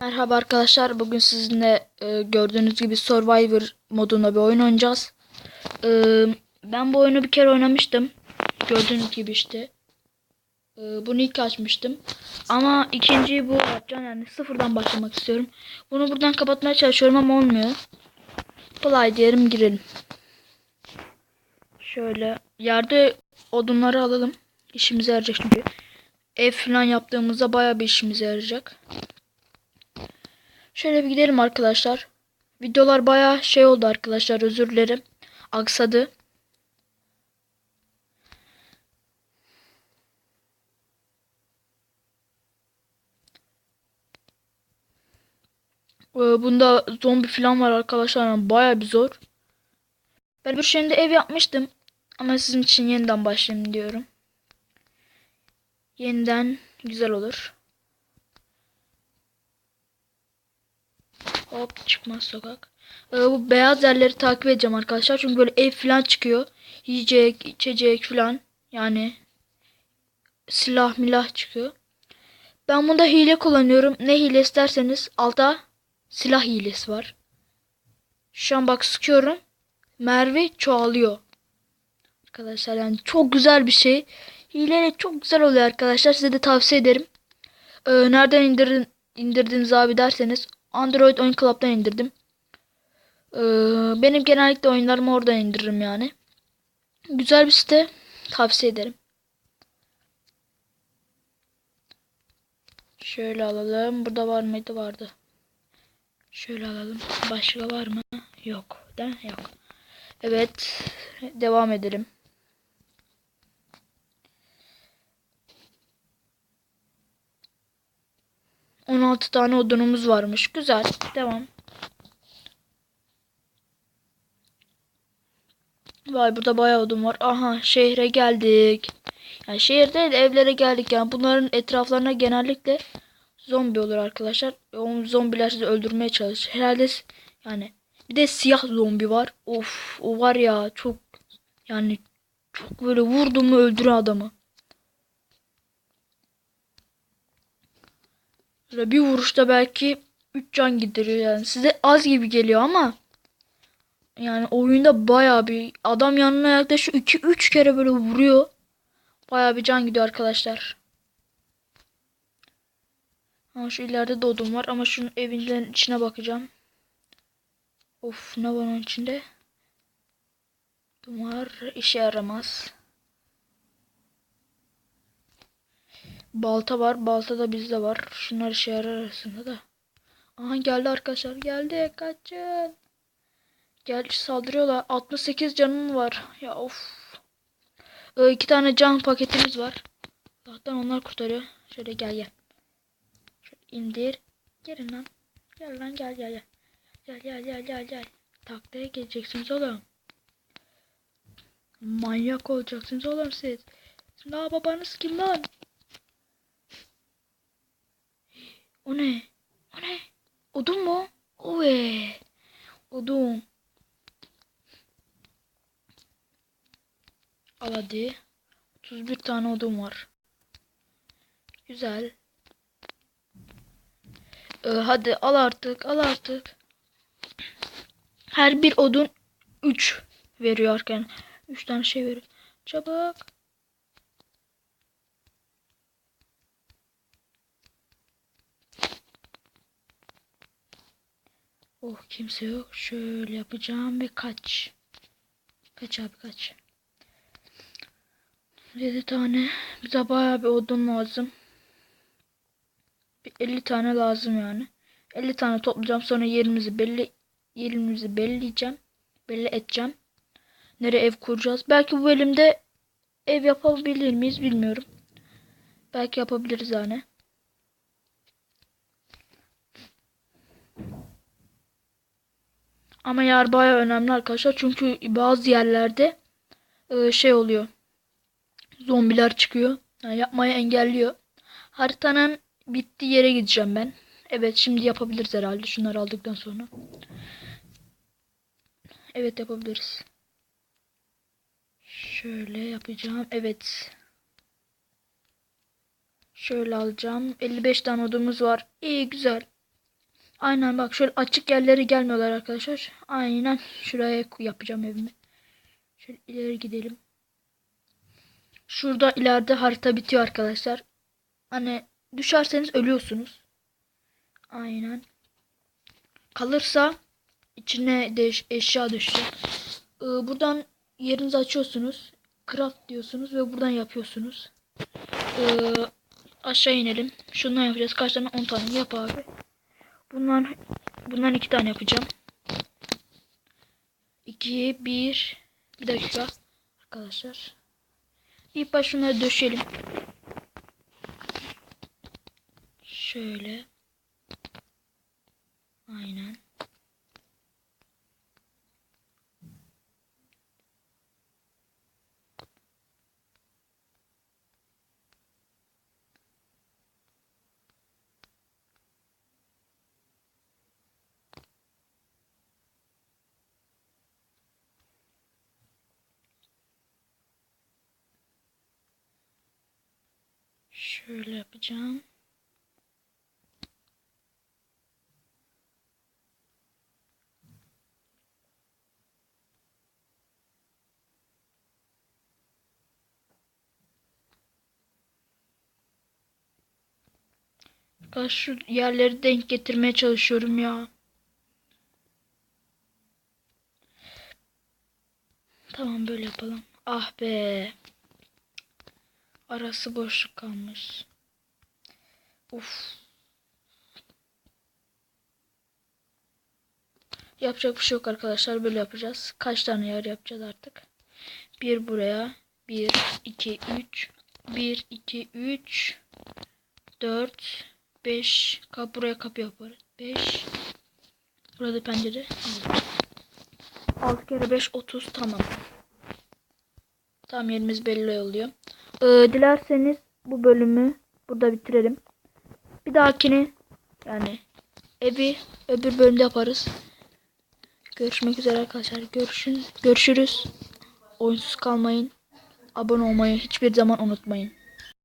Merhaba arkadaşlar. Bugün sizinle e, gördüğünüz gibi Survivor modunda bir oyun oynayacağız. E, ben bu oyunu bir kere oynamıştım. Gördüğünüz gibi işte. E, bunu ilk açmıştım. Ama ikinciyi bu yapacağım. Yani sıfırdan başlamak istiyorum. Bunu buradan kapatmaya çalışıyorum ama olmuyor. Kolay diyelim girelim. Şöyle yerde odunları alalım. İşimize yarayacak çünkü. Ev falan yaptığımızda baya bir işimize yarayacak. Şöyle bir gidelim arkadaşlar. Videolar baya şey oldu arkadaşlar özür dilerim. Aksadı. Ee, Bunda zombi falan var arkadaşlar. Baya bir zor. Ben bir şeyinde ev yapmıştım. Ama sizin için yeniden başlayayım diyorum. Yeniden güzel olur. Hop çıkmaz sokak. Ee, bu beyaz yerleri takip edeceğim arkadaşlar. Çünkü böyle ev falan çıkıyor. Yiyecek, içecek falan. Yani silah milah çıkıyor. Ben bunda hile kullanıyorum. Ne hile isterseniz altta silah hilesi var. Şu an bak sıkıyorum. Merve çoğalıyor. Arkadaşlar yani çok güzel bir şey. Hileyle çok güzel oluyor arkadaşlar. Size de tavsiye ederim. Ee, nereden indirin, indirdiniz abi derseniz Android Oyun Club'dan indirdim. Ee, benim genellikle oyunlarımı oradan indiririm yani. Güzel bir site. Tavsiye ederim. Şöyle alalım. Burada var mıydı? Vardı. Şöyle alalım. Başka var mı? Yok. Değil mi? Yok. Evet. Devam edelim. On altı tane odunumuz varmış. Güzel. Devam. Vay burada bayağı odun var. Aha şehre geldik. Yani şehir değil de evlere geldik. Yani bunların etraflarına genellikle zombi olur arkadaşlar. O zombiler sizi öldürmeye çalışır. Herhalde yani bir de siyah zombi var. Of o var ya çok yani çok böyle vurdu mu öldürür adamı. Böyle bir vuruşta belki 3 can gideriyor yani. Size az gibi geliyor ama yani oyunda bayağı bir adam yanına yaklaşık 2-3 kere böyle vuruyor. Bayağı bir can gidiyor arkadaşlar. Ama şu ileride de var ama şunun evin içine bakacağım. Of ne var onun içinde? Dumar işe yaramaz. Balta var. Balta da bizde var. Şunlar işe yarar arasında da. Aha geldi arkadaşlar. Geldi. Kaçın. Gel saldırıyorlar. 68 canım var. Ya of. Ee, iki tane can paketimiz var. Zaten onlar kurtarıyor. Şöyle gel gel. Şöyle indir. Gelin lan. Gel lan gel gel gel. Gel gel gel gel gel. Taklaya geleceksiniz oğlum. Manyak olacaksınız oğlum siz. Şimdi babanız kim lan? O ne? O ne? Odun mu? Oy. Odun. Al hadi. 31 tane odun var. Güzel. Ee, hadi al artık. Al artık. Her bir odun 3 veriyor arkadan. 3 tane şey veriyor. Çabuk. Oh kimse yok. Şöyle yapacağım ve kaç. Kaç abi kaç. 7 tane. Bize bayağı bir odun lazım. Bir 50 tane lazım yani. 50 tane toplayacağım. Sonra yerimizi belli yerimizi belleyeceğim. Belli edeceğim. Nereye ev kuracağız? Belki bu bölümde ev yapabilir miyiz bilmiyorum. Belki yapabiliriz yani. Ama yer baya önemli arkadaşlar. Çünkü bazı yerlerde e, şey oluyor. Zombiler çıkıyor. Yani yapmayı engelliyor. Haritanın bittiği yere gideceğim ben. Evet şimdi yapabiliriz herhalde. Şunları aldıktan sonra. Evet yapabiliriz. Şöyle yapacağım. Evet. Şöyle alacağım. 55 tane odamız var. İyi güzel. Aynen bak şöyle açık yerleri gelmiyorlar arkadaşlar. Aynen şuraya yapacağım evimi. Şöyle ileri gidelim. Şurada ileride harita bitiyor arkadaşlar. Hani düşerseniz ölüyorsunuz. Aynen. Kalırsa içine değiş eşya düşecek. Ee, buradan yerinizi açıyorsunuz. Craft diyorsunuz ve buradan yapıyorsunuz. Ee, aşağı inelim. Şundan yapacağız. Kaç tane? 10 tane yap abi. Bundan bundan iki tane yapacağım. 2 1 bir dakika arkadaşlar. İlk baş şunları. Şöyle. Aynen. Şöyle yapacağım. Arkadaşlar şu yerleri denk getirmeye çalışıyorum ya. Tamam böyle yapalım. Ah be. Arası boşluk kalmış. Uf. Yapacak bir şey yok arkadaşlar. Böyle yapacağız. Kaç tane yer yapacağız artık? Bir buraya. Bir, iki, üç. Bir, iki, üç. Dört. Beş. Kap buraya kapı yaparız. Beş. Burada pencere. Altı kere beş, otuz. Tamam. Tam yerimiz belli oluyor. Ee, dilerseniz bu bölümü burada bitirelim. Bir dahakini yani evi öbür bölümde yaparız. Görüşmek üzere arkadaşlar. Görüşün, görüşürüz. Oyunsuz kalmayın. Abone olmayı hiçbir zaman unutmayın.